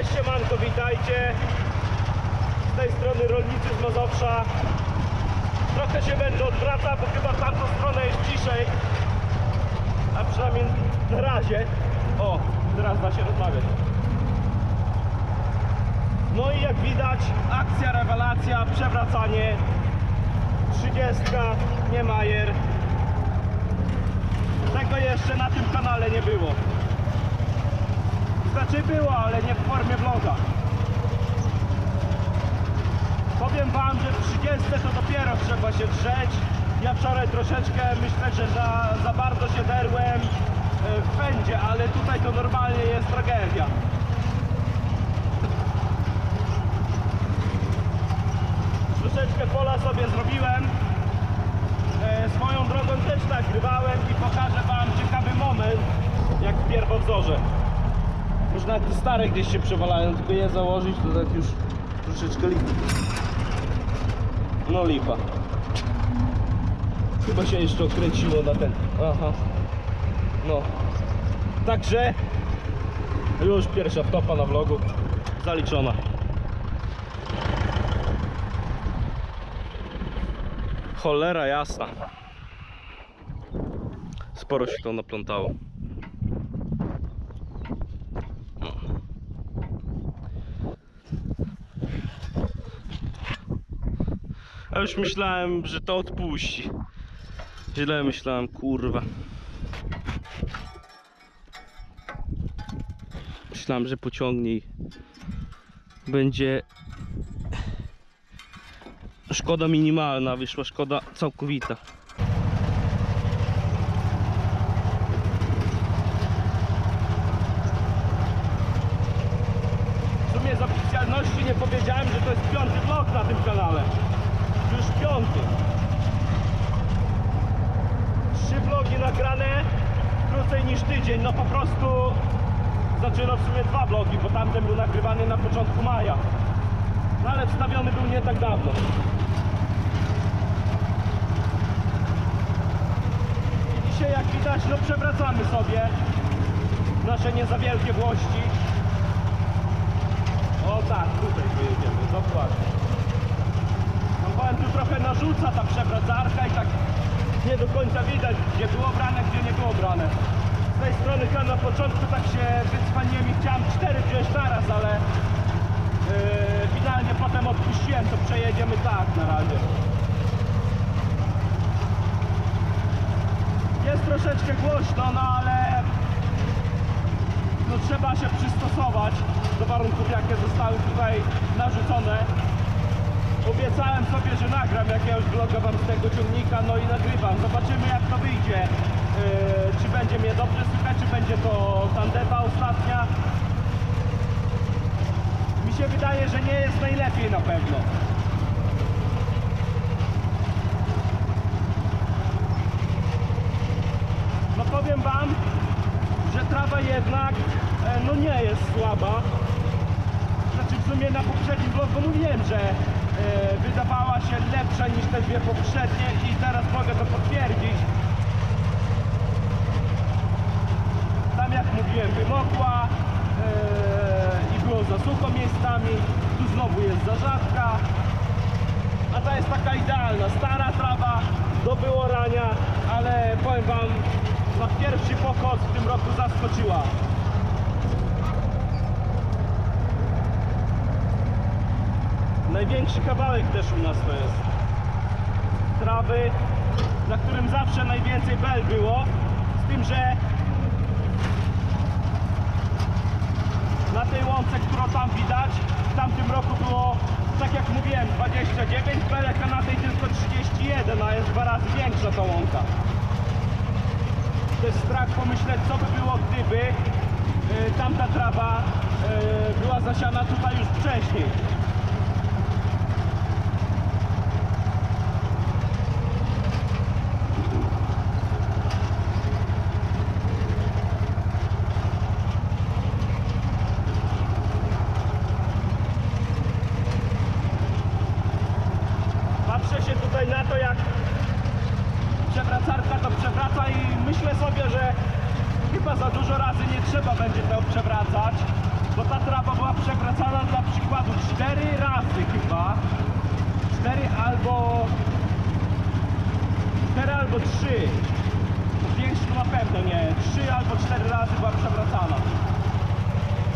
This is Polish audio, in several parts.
Cześć siemanko, witajcie. Z tej strony rolnicy z Mazowsza. Trochę się będę odwracał, bo chyba tamtą stronę jest ciszej. A przynajmniej na razie. O, teraz da się rozmawiać. No i jak widać, akcja, rewelacja, przewracanie. 30, nie Majer. Tego jeszcze na tym kanale nie było. Znaczy było, ale nie w formie vloga. Powiem wam, że w 30 to dopiero trzeba się drzeć. Ja wczoraj troszeczkę myślę, że za, za bardzo się derłem e, w pędzie, ale tutaj to normalnie jest tragedia. Troszeczkę pola sobie zrobiłem. E, Swoją drogą też nagrywałem i pokażę wam ciekawy moment, jak w pierwowzorze. Już nawet te stare gdzieś się przewalają, tylko je założyć, to tak już troszeczkę lipa. No lipa. Chyba się jeszcze okręciło na ten. Aha. No. Także już pierwsza wtopa na vlogu zaliczona. Cholera jasna. Sporo się to naplątało. A już myślałem, że to odpuści. Źle myślałem, kurwa. Myślałem, że pociągnie i będzie szkoda minimalna, wyszła szkoda całkowita. W sumie z oficjalności nie powiedziałem, że to jest piąty vlog na tym kanale. Już piąty. Trzy vlogi nagrane krócej niż tydzień. No po prostu znaczy no w sumie dwa tamten był nagrywany na początku maja. No ale wstawiony był nie tak dawno. I dzisiaj jak widać no przewracamy sobie nasze nie za wielkie włości. O tak, tutaj pojedziemy, dokładnie. No powiem tu trochę narzuca ta przewracarka i tak nie do końca widać gdzie było brane, gdzie nie było brane. Z tej strony chyba na początku tak się wycwaniłem i chciałem cztery wziąć naraz, ale yy, finalnie potem odpuściłem, to przejedziemy tak na razie. Jest troszeczkę głośno, no ale no trzeba się przystosować do warunków jakie zostały tutaj narzucone. Obiecałem sobie, że nagram jakiegoś vloga wam z tego ciągnika, no i nagrywam. Zobaczymy jak to wyjdzie. Yy, czy będzie mnie dobrze słychać, czy będzie to tandeta ostatnia. Mi się wydaje, że nie jest najlepiej na pewno. No powiem wam, że trawa jednak e, no nie jest słaba. Znaczy w sumie na poprzednim vlogu mówiłem, że e, wydawała się lepsza niż te dwie poprzednie i teraz mogę to potwierdzić. Tam jak mówiłem wymokła e, i było za sucho miejscami, tu znowu jest za rzadka. A ta jest taka idealna, stara trawa do wyorania, ale powiem wam, na pierwszy pokos w tym roku zaskoczyła. Największy kawałek też u nas to jest trawy, na którym zawsze najwięcej bel było, z tym, że łące, którą tam widać, w tamtym roku było, tak jak mówiłem, 29 belek, a na tej tylko 31, a jest dwa razy większa ta łąka. To jest strach pomyśleć, co by było, gdyby y, tamta trawa y, była zasiana tutaj już wcześniej. Patrzę się tutaj na to, jak przewracarka to przewraca i myślę sobie, że chyba za dużo razy nie trzeba będzie to przewracać, bo ta trawa była przekonana cztery razy chyba. Cztery albo... Cztery albo trzy. Większy to na pewno nie. Trzy albo cztery razy była przewracana.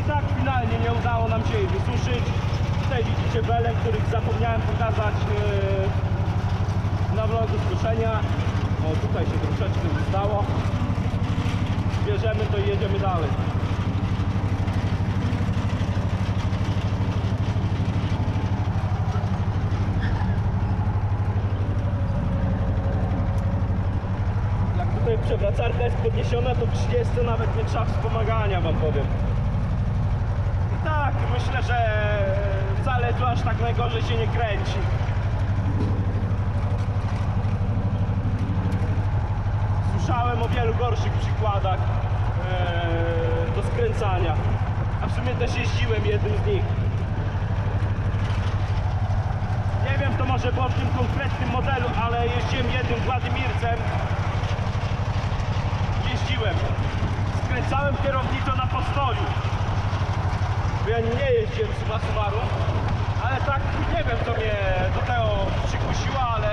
I tak finalnie nie udało nam się jej wysuszyć. Belę, których zapomniałem pokazać yy, na vlogu skoszenia. O, tutaj się troszeczkę zostało. Bierzemy to i jedziemy dalej. Jak tutaj przewracarka jest podniesiona, to w 30 nawet nie trzeba wspomagania, wam powiem. I tak, myślę, że wcale tu aż tak najgorzej się nie kręci. Słyszałem o wielu gorszych przykładach e, do skręcania. A w sumie też jeździłem jednym z nich. Nie wiem, to może było w tym konkretnym modelu, ale jeździłem jednym Władimircem. Jeździłem. Skręcałem kierownicą na postoju. Bo ja nie jeździłem summa summarum, tak nie wiem co mnie do tego przykusiło, ale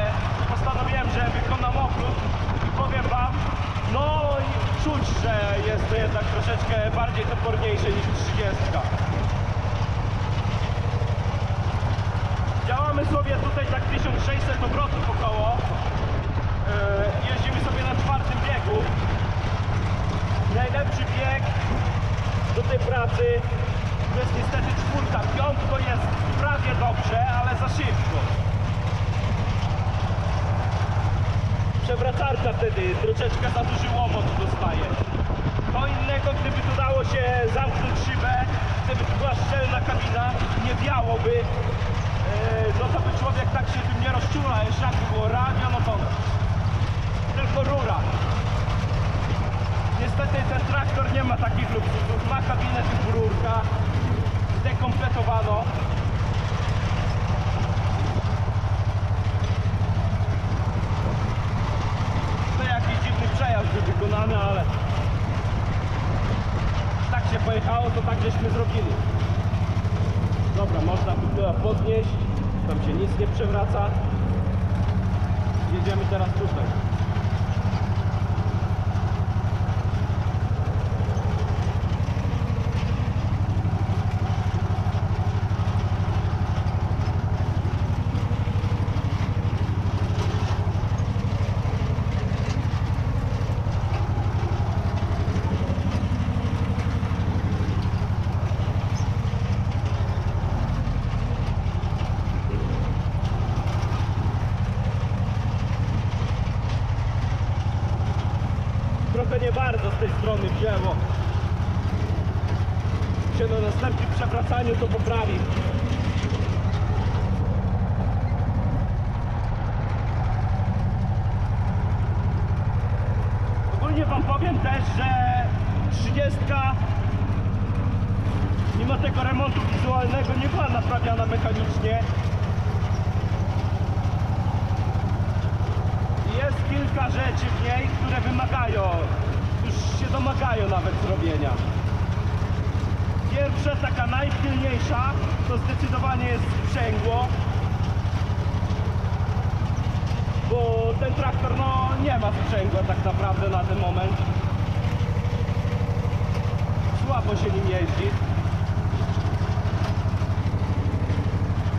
postanowiłem, że wykonam obrót i powiem wam, no i czuć, że jest to jednak troszeczkę bardziej toporniejsze niż 30. Działamy sobie tutaj tak 1600 obrotów około. Yy, jeździmy sobie na czwartym biegu. Najlepszy bieg do tej pracy to jest niestety czwórka. Piątko jest prawie dobrze, ale za szybko. Przewracarka wtedy troszeczkę za duży łomot dostaje. To innego, gdyby tu dało się zamknąć szybę, gdyby tu była szczelna kabina, nie wiałoby, Eee, no to by człowiek tak się tym nie rozczula, jeszcze jakby było radio, no to tylko rura. Niestety ten traktor nie ma takich luksusów, ma rurka, zdekompletowano. To jakiś dziwny przejazd był wykonany, ale tak się pojechało, to tak żeśmy zrobili. Dobra, można tu tyle podnieść, tam się nic nie przewraca. Jedziemy teraz tutaj. Trochę nie bardzo z tej strony wzięło. Się na następnym przewracaniu to poprawi. Ogólnie wam powiem też, że 30 mimo tego remontu wizualnego nie była naprawiana mechanicznie. Jest kilka rzeczy w niej, które wymagają, już się domagają nawet zrobienia. Pierwsza, taka najpilniejsza, to zdecydowanie jest sprzęgło. Bo ten traktor no nie ma sprzęgła tak naprawdę na ten moment. Się nim jeździ.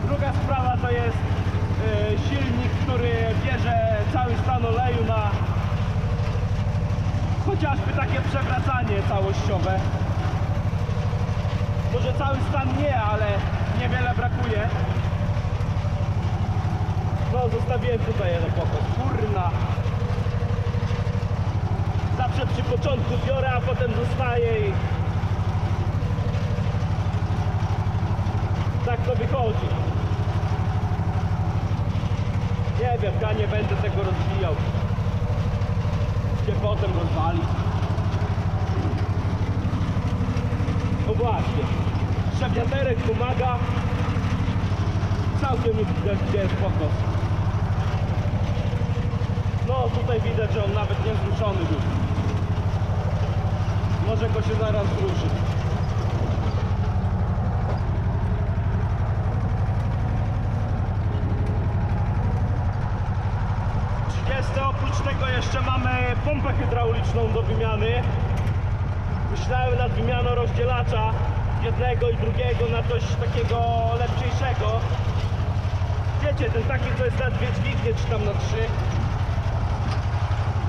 Druga sprawa to jest y, silnik, który bierze cały stan oleju na chociażby takie przewracanie całościowe. Może cały stan nie, ale niewiele brakuje. No, zostawiłem tutaj jeden pokos. Kurna. Zawsze przy początku biorę, a potem zostaje i... to wychodzi. Nie wiem, ja nie będę tego rozwijał. Się potem rozwali. No właśnie. Szef pomaga. Całkiem mi widać, gdzie jest pokos. No tutaj widać, że on nawet nie zruszony był. Może go się zaraz zruszy. Pompę hydrauliczną do wymiany. Myślałem nad wymianą rozdzielacza jednego i drugiego na coś takiego lepszego. Wiecie, ten taki, co jest na dwie dźwignie, czy tam na trzy.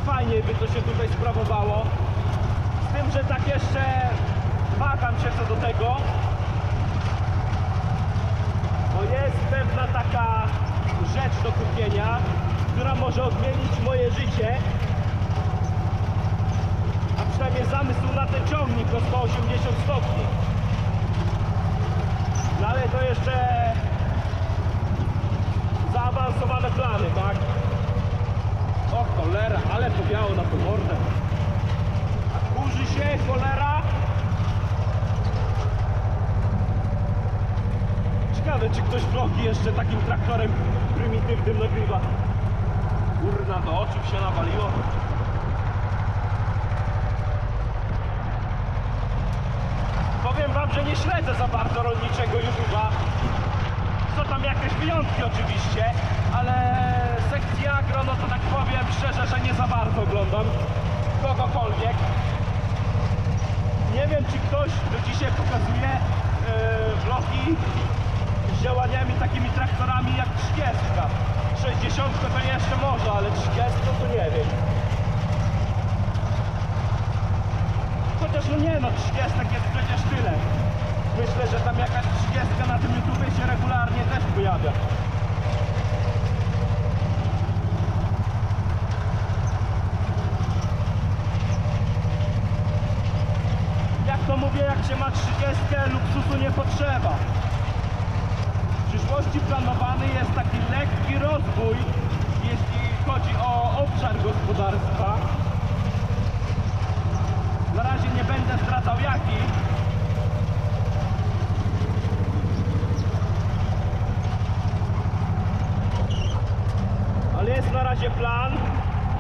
Fajnie by to się tutaj sprawowało. Z tym, że tak jeszcze waham się co do tego. Bo jest pewna taka rzecz do kupienia, która może odmienić moje życie. A przynajmniej zamysł na ten ciągnik o 180 stopni. No ale to jeszcze zaawansowane plany, tak? O cholera, ale powiało na tą mordę. A kurzy się, cholera. Ciekawe, czy ktoś vlogi jeszcze takim traktorem prymitywnym nagrywa. Kurna, do oczu się nawaliło. Powiem wam, że nie śledzę za bardzo rolniczego YouTube'a. Są tam jakieś wyjątki oczywiście, ale sekcja agro, no to tak powiem szczerze, że nie za bardzo oglądam kogokolwiek. Nie wiem, czy ktoś do dzisiaj pokazuje yy, vlogi z działaniami takimi traktorami jak 30. 60 to jeszcze może, ale 30 to nie wiem. Chociaż no nie no, 30 jest przecież tyle. Myślę, że tam jakaś 30 na tym YouTubie się regularnie też pojawia. Jak to mówię, jak się ma 30, luksusu nie potrzeba. Przyszłości planowany jest taki lekki rozwój, jeśli chodzi o obszar gospodarstwa. Na razie nie będę zdradzał jaki. Ale jest na razie plan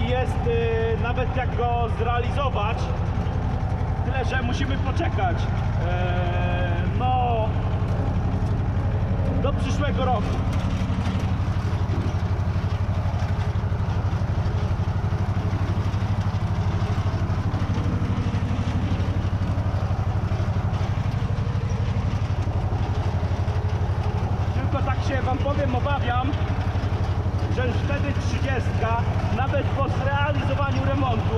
i jest y, nawet jak go zrealizować. Tyle, że musimy poczekać. Eee, no do przyszłego roku. Tylko tak się wam powiem, obawiam, że już wtedy 30, nawet po zrealizowaniu remontu,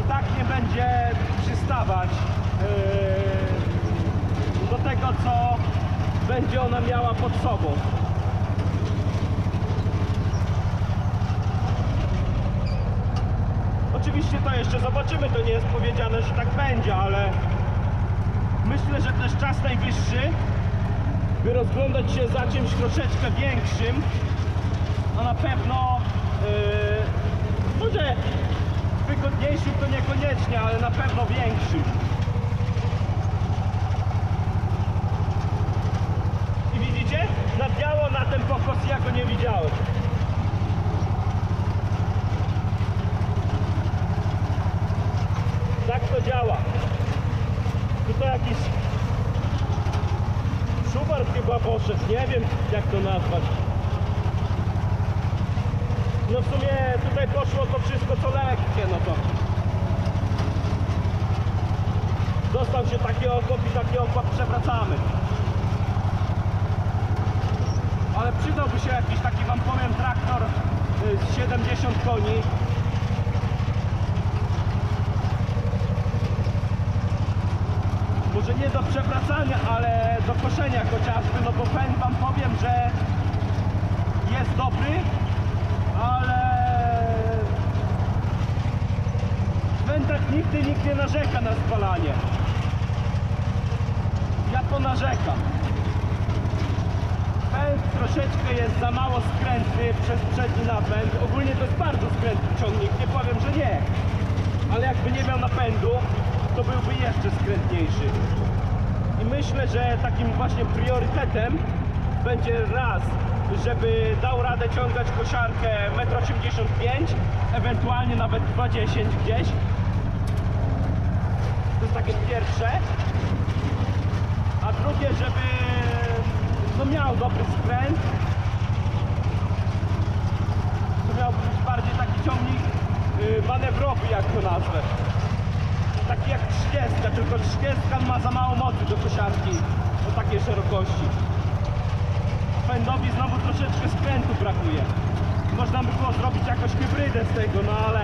i tak nie będzie przystawać yy, do tego, co będzie ona miała pod sobą. Oczywiście to jeszcze zobaczymy, to nie jest powiedziane, że tak będzie, ale myślę, że też czas najwyższy, by rozglądać się za czymś troszeczkę większym, a na pewno yy, może wygodniejszym to niekoniecznie, ale na pewno większym. I widzicie? Nadbiało na ten pokos, ja go nie widziałem. To działa. Tu to jakiś Szubart chyba poszedł, nie wiem jak to nazwać. No w sumie tutaj poszło to wszystko co lekkie, no to Dostał się taki okop i taki okop przewracamy. Ale przydałby się jakiś taki wam powiem traktor y, z 70 koni. Może nie do przewracania, ale do koszenia chociażby, no bo pęd wam powiem, że jest dobry, ale w wędach nigdy nikt nie narzeka na spalanie. Ja to narzekam. Pęd troszeczkę jest za mało skrętny przez przedni napęd. Ogólnie to jest bardzo skrętny ciągnik, nie powiem, że nie. Ale jakby nie miał napędu, to byłby jeszcze skrętniejszy. I myślę, że takim właśnie priorytetem będzie raz, żeby dał radę ciągać kosiarkę 1,85 m, ewentualnie nawet 2,10 gdzieś. To jest takie pierwsze. A drugie, żeby no miał dobry skręt. To miał być bardziej taki ciągnik yy, manewrowy, jak to nazwę. Taki jak 30, tylko 30 ma za mało mocy do kosiarki o takiej szerokości. Pędowi znowu troszeczkę skrętu brakuje. Można by było zrobić jakąś hybrydę z tego, no ale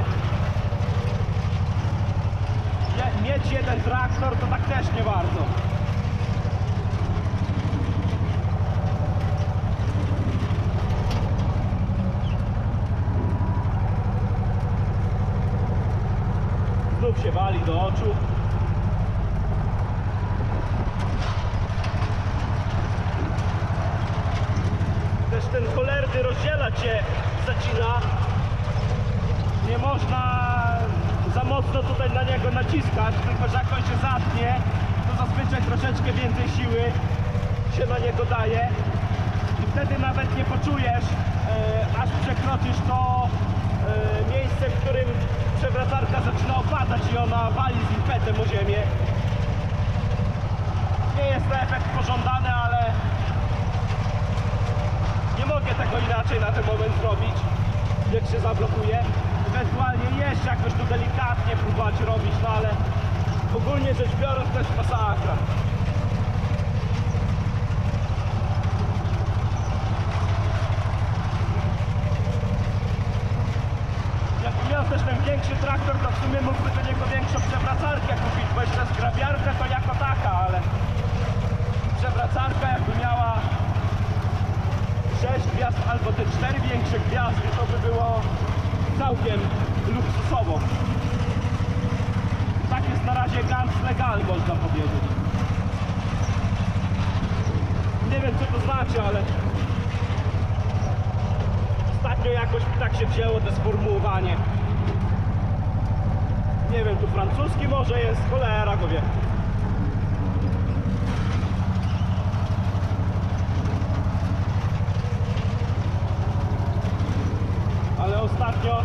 mieć jeden traktor to tak też nie bardzo. Znów się wali do oczu. Też ten cholerny rozdzielacz cię zacina. Nie można za mocno tutaj na niego naciskać, tylko że jak on się zatnie, to zazwyczaj troszeczkę więcej siły się na niego daje. I wtedy nawet nie poczujesz, e, aż przekroczysz to e, miejsce, w którym przewracarka zaczyna opadać i ona wali z impetem o ziemię. Nie jest to efekt pożądany, ale nie mogę tego inaczej na ten moment zrobić, jak się zablokuje. Ewentualnie jeszcze jakoś to delikatnie próbować robić, no ale ogólnie rzecz biorąc to jest masakra. Też ten większy traktor, to w sumie mógłby do niego większą przewracarkę kupić, bo jeszcze zgrabiarkę to jako taka, ale przewracarka jakby miała 6 gwiazd albo te 4 większe gwiazdy, to by było całkiem luksusowo. Tak jest na razie ganz legal, można powiedzieć. Nie wiem co to znaczy, ale ostatnio jakoś tak się wzięło to sformułowanie. Nie wiem, tu francuski może jest, cholera go wie. ale ostatnio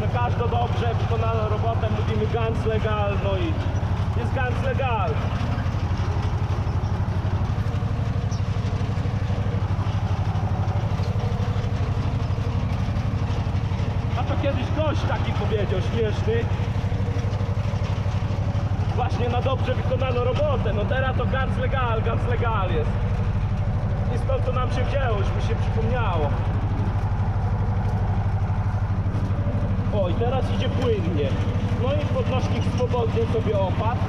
na każdą dobrze wykonaną robotę mówimy ganz legal, no i jest ganz legal. A to kiedyś gość taki powiedział, śmieszny. Właśnie na dobrze wykonaną robotę. No teraz to ganz legal, ganz legal jest. I stąd to nam się wzięło, już się przypomniało. O, i teraz idzie płynnie. No i podnośnik swobodnie sobie opadł.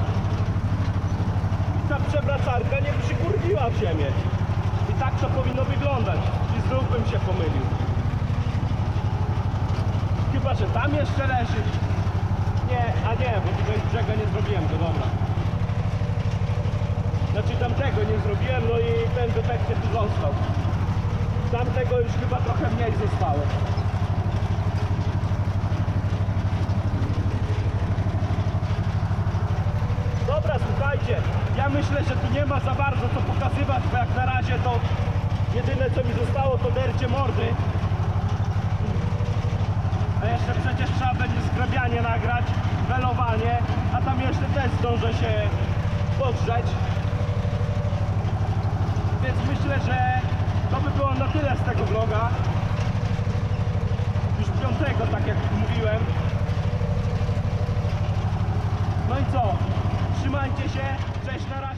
I ta przewracarka nie przykurwiła w ziemię. I tak to powinno wyglądać. I znów bym się pomylił. Chyba, że tam jeszcze leży. Nie, a nie, bo tego z nie zrobiłem go, dobra. Znaczy tamtego nie zrobiłem, no i ten defekcie tu został. Tamtego już chyba trochę mniej zostało. Dobra, słuchajcie, ja myślę, że tu nie ma za bardzo co pokazywać, bo jak na razie to jedyne co mi zostało to dercie mordy. Jeszcze przecież trzeba będzie zgrabianie nagrać, welowanie, a tam jeszcze też zdążę się podrzeć. Więc myślę, że to by było na tyle z tego vloga. Już piątego, tak jak mówiłem. No i co? Trzymajcie się, cześć na razie.